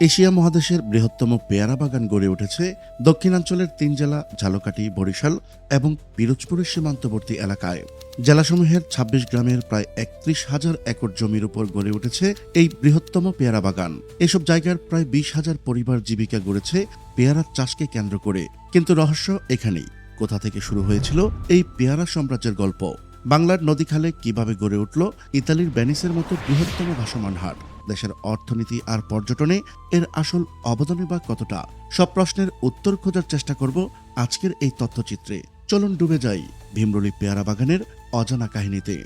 Asia মহাদেশের বৃহত্তম পেয়ারা বাগান গড়ে উঠেছে দক্ষিণাঞ্চলের তিন জেলা ঝালকাঠি, বরিশাল এবং পিরোজপুরের সীমান্তবর্তী এলাকায়। জেলাসমূহের ২৬ গ্রামের প্রায় একত্রিশ হাজার একর জমির উপর গড়ে উঠেছে এই বৃহত্তম পেয়ারা বাগান। এসব জায়গার প্রায় বিশ হাজার পরিবার জীবিকা গড়েছে পেয়ারা চাষকে কেন্দ্র করে। কিন্তু রহস্য এখানেই। কোথা থেকে শুরু হয়েছিল এই পেয়ারা সাম্রাজ্যের গল্প? বাংলার নদীখালে কীভাবে গড়ে উঠল ইতালির ভ্যানিসের মতো বৃহত্তম ভাসমান হাট? দেশের অর্থনীতি আর পর্যটনে এর আসল অবদানই বা কতটা? সব প্রশ্নের উত্তর খোঁজার চেষ্টা করব আজকের এই তথ্যচিত্রে। চলুন ডুবে যাই ভীমরুলি পেয়ারা বাগানের অজানা কাহিনীতে।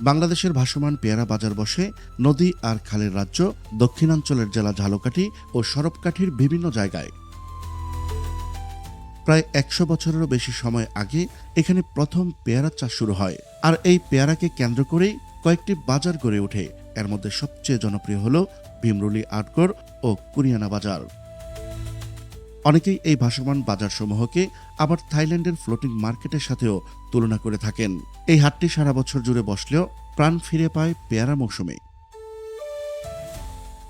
বাংলাদেশের ভাসমান পেয়ারা বাজার বসে নদী আর খালের রাজ্য, দক্ষিণাঞ্চলের জেলা ঝালকাঠি ও সরবকাঠির বিভিন্ন জায়গায় প্রায় একশো বছরেরও বেশি সময় আগে এখানে প্রথম পেয়ারা চাষ শুরু হয়। আর এই পেয়ারাকে কেন্দ্র করেই কয়েকটি বাজার গড়ে ওঠে। এর মধ্যে সবচেয়ে জনপ্রিয় হল ভীমরুলি আটগড় ও কুরিয়ানা বাজার। অনেকেই এই ভাসমান বাজারসমূহকে আবার থাইল্যান্ডের ফ্লোটিং মার্কেটের সাথেও তুলনা করে থাকেন। এই হাটটি সারা বছর জুড়ে বসলেও প্রাণ ফিরে পায় পেয়ারা মৌসুমে।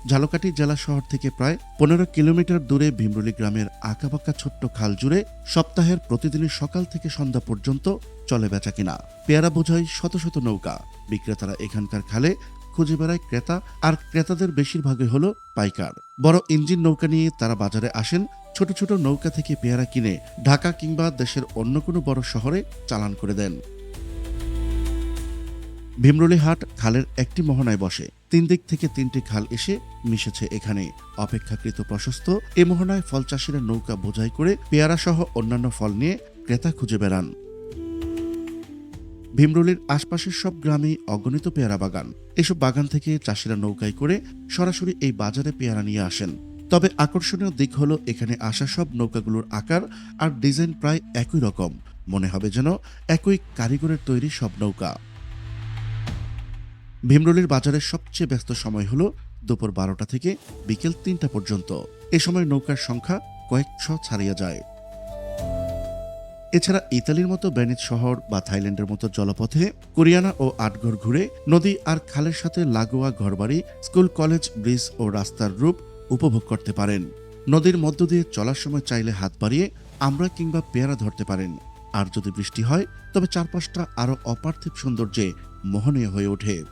ঝালকাঠি জেলা শহর থেকে প্রায় পনেরো কিলোমিটার দূরে ভীমরুলি গ্রামের আঁকাবাঁকা ছোট্ট খাল জুড়ে সপ্তাহের প্রতিদিনই সকাল থেকে সন্ধ্যা পর্যন্ত চলে বেচা কিনা। পেয়ারা বোঝাই শত শত নৌকা। বিক্রেতারা এখানকার খালে খুঁজে বেড়ায় ক্রেতা, আর ক্রেতাদের বেশিরভাগই হলো পাইকার। বড় ইঞ্জিন নৌকা নিয়ে তারা বাজারে আসেন, ছোট ছোট নৌকা থেকে পেয়ারা কিনে ঢাকা কিংবা দেশের অন্য কোনো বড় শহরে চালান করে দেন। ভীমরুলি হাট খালের একটি মোহনায় বসে। তিন দিক থেকে তিনটি খাল এসে মিশেছে এখানে। অপেক্ষাকৃত প্রশস্ত, এ মোহনায় ফল চাষিরা নৌকা বোঝাই করে পেয়ারা সহ অন্যান্য ফল নিয়ে ক্রেতা খুঁজে বেড়ান। ভীমরুলির আশপাশের সব গ্রামেই অগণিত পেয়ারা বাগান। এসব বাগান থেকে চাষিরা নৌকায় করে সরাসরি এই বাজারে পেয়ারা নিয়ে আসেন। তবে আকর্ষণীয় দিক হলো এখানে আসা সব নৌকাগুলোর আকার আর ডিজাইন প্রায় একই রকম। মনে হবে যেন একই কারিগরের তৈরি সব নৌকা। ভীমরুলির বাজারের সবচেয়ে ব্যস্ত সময় হলো দুপুর বারোটা থেকে বিকেল তিনটা পর্যন্ত। এ সময় নৌকার সংখ্যা কয়েকশ ছাড়িয়ে যায়। এছাড়া ইতালির মতো বেনিত শহর বা থাইল্যান্ডের মতো জলপথে কোরিয়ানা ও আটঘর ঘুরে নদী আর খালের সাথে লাগোয়া ঘরবাড়ি, স্কুল, কলেজ, ব্রিজ ও রাস্তার রূপ উপভোগ করতে পারেন। নদীর মধ্য দিয়ে চলার সময় চাইলে হাত বাড়িয়ে আমরা কিংবা পেয়ারা ধরতে পারেন। আর যদি বৃষ্টি হয়, তবে চারপাশটা আরও অপার্থিব সৌন্দর্যে মোহনীয় হয়ে ওঠে।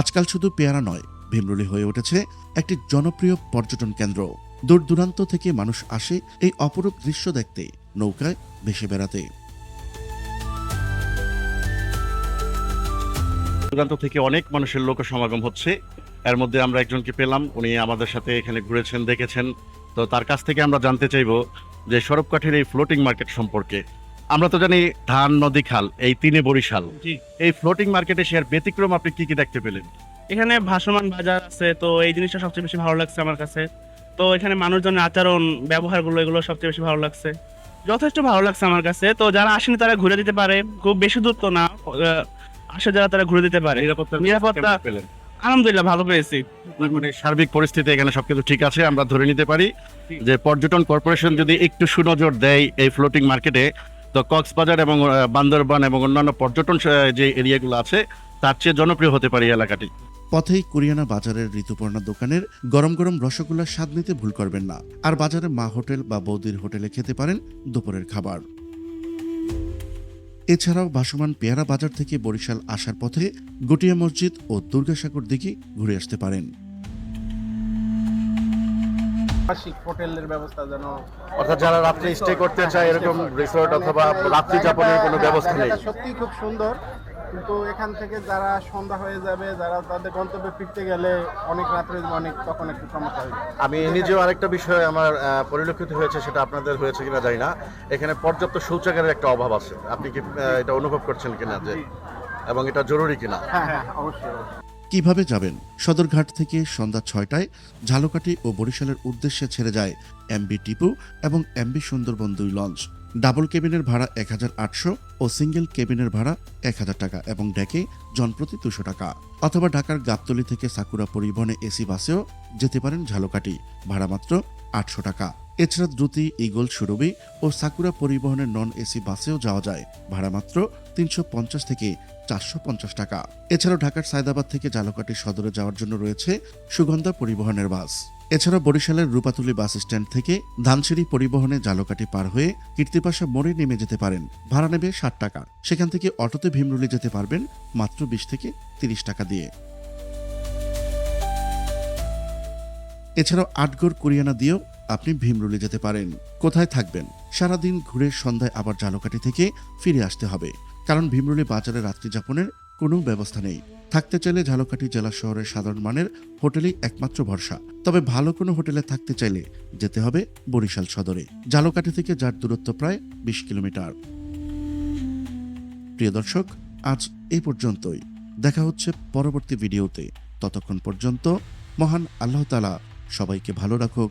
আজকাল শুধু পেয়ারা নয়, ভীমরুলি হয়ে উঠেছে একটি জনপ্রিয় পর্যটন কেন্দ্র। দূর দূরান্ত থেকে মানুষ আসে এই অপরূপ দৃশ্য দেখতে, নৌকায় ভেসে বেড়াতে। দূরান্ত থেকে অনেক মানুষের লোক সমাগম হচ্ছে। এর মধ্যে আমরা একজনকে পেলাম, উনি আমাদের সাথে এখানে ঘুরেছেন, দেখেছেন। তো তার কাছ থেকে আমরা জানতে চাইব যে সরবকাঠির এই ফ্লোটিং মার্কেট সম্পর্কে আমরা তো জানি ধান নদী খাল এই তিনে বরিশাল। এই ফ্লোটিং মার্কেটে শেয়ার ব্যতিক্রম আপনি কি কি দেখতে পেলেন? এখানে ভাসমান বাজার আছে তো এই জিনিসটা সবচেয়ে বেশি ভালো লাগছে আমার কাছে। তো এখানে মানুষজনের আচরণ ব্যবহারগুলো এগুলো সবচেয়ে বেশি ভালো লাগছে। যথেষ্ট ভালো লাগছে আমার কাছে। তো যারা আসেনি তারা ঘুরে দিতে পারে। খুব বেশি দূর তো না। আসে যারা তারা ঘুরে দিতে পারে। নিরাপত্তা আলহামদুলিল্লাহ ভালো পেয়েছি। মানে সার্বিক পরিস্থিতি এখানে সবকিছু ঠিক আছে আমরা ধরে নিতে পারি যে পর্যটন কর্পোরেশন যদি একটু সুনজর দেয় এই ফ্লোটিং মার্কেটে তো কক্সবাজার এবং বান্দরবান এবং অন্যান্য পর্যটন যে এরিয়াগুলো আছে, তার চেয়ে জনপ্রিয় হতে পারে এলাকাটি। পথেই কুরিয়ানা বাজারের ঋতুপর্ণা দোকানের গরম গরম রসগোল্লার স্বাদ নিতে ভুল করবেন না। আর বাজারে মা হোটেল বা বৌদির হোটেলে খেতে পারেন দুপুরের খাবার। এছাড়াও ভাসমান পেয়ারা বাজার থেকে বরিশাল আসার পথে গটিয়া মসজিদ ও দুর্গাসাগর দিকে ঘুরে আসতে পারেন। আবাসিক হোটেলের ব্যবস্থা যেন অর্থাৎ যারা রাত্রে স্টে করতে চায় এরকম রিসোর্ট অথবা রাত্রি যাপনের কোনো ব্যবস্থা নেই। সত্যিই খুব সুন্দর। কিন্তু এখান থেকে যারা সন্ধ্যা হয়ে যাবে যারা তাদের গন্তব্যে ফিরতে গেলে অনেক রাত্রে অনেক তখন একটু সমস্যা হবে আমি নিজেও আরেকটা বিষয় আমার পরিলক্ষিত হয়েছে সেটা আপনাদের হয়েছে কিনা জানি না। এখানে পর্যাপ্ত শৌচাগারের একটা অভাব আছে। আপনি কি এটা অনুভব করছেন কিনা যে এবং এটা জরুরি কিনা? হ্যাঁ হ্যাঁ অবশ্যই। কীভাবে যাবেন? সদরঘাট থেকে সন্ধ্যা ছয়টায় ঝালকাঠি ও বরিশালের উদ্দেশ্যে ছেড়ে যায় এমবি টিপু এবং এমবি সুন্দরবন দুই লঞ্চ। ডাবল কেবিনের ভাড়া এক হাজার আটশো ও সিঙ্গেল কেবিনের ভাড়া এক হাজার টাকা এবং ডেকে জনপ্রতি দুশো টাকা। অথবা ঢাকার গাবতলি থেকে সাকুরা পরিবহনে এসি বাসেও যেতে পারেন ঝালকাঠি। ভাড়া মাত্র আটশো টাকা। এছাড়া দ্রুতি ইগল সুরভি ও সাকুরা পরিবহনের নন এসি বাসেও যাওয়া যায়। ভাড়া মাত্র তিনশো পঞ্চাশ থেকে চারশো পঞ্চাশ টাকা। এছাড়াও ঢাকার সায়দাবাদ থেকে জালকাটি সদরে যাওয়ার জন্য রয়েছে সুগন্ধা পরিবহনের বাস। এছাড়া বরিশালের রূপাতুলি বাস স্ট্যান্ড থেকে ধানসিঁড়ি পরিবহনে জালকাটি পার হয়ে কীর্তিপাশা মোড়ে নেমে যেতে পারেন। ভাড়া নেবে ষাট টাকা। সেখান থেকে অটোতে ভীমরুলি যেতে পারবেন মাত্র বিশ থেকে তিরিশ টাকা দিয়ে। এছাড়াও আটগড়, কুরিয়ানা দিয়েও আপনি ভীমরুলি যেতে পারেন। কোথায় থাকবেন? সারাদিন ঘুরে সন্ধ্যায় আবার জালকাটি থেকে ফিরে আসতে হবে। কারণ ভীমরুলি বাজারে রাত্রি যাপনের কোনো ব্যবস্থা নেই। থাকতে চাইলে ঝালকাঠি জেলা শহরের সাধারণ মানের হোটেলেই একমাত্র ভরসা। তবে ভালো কোনো হোটেলে থাকতে চাইলে যেতে হবে বরিশাল সদরে। ঝালকাঠি থেকে যার দূরত্ব প্রায় বিশ কিলোমিটার। প্রিয় দর্শক, আজ এই পর্যন্তই। দেখা হচ্ছে পরবর্তী ভিডিওতে। ততক্ষণ পর্যন্ত মহান আল্লাহ তালা সবাইকে ভালো রাখুক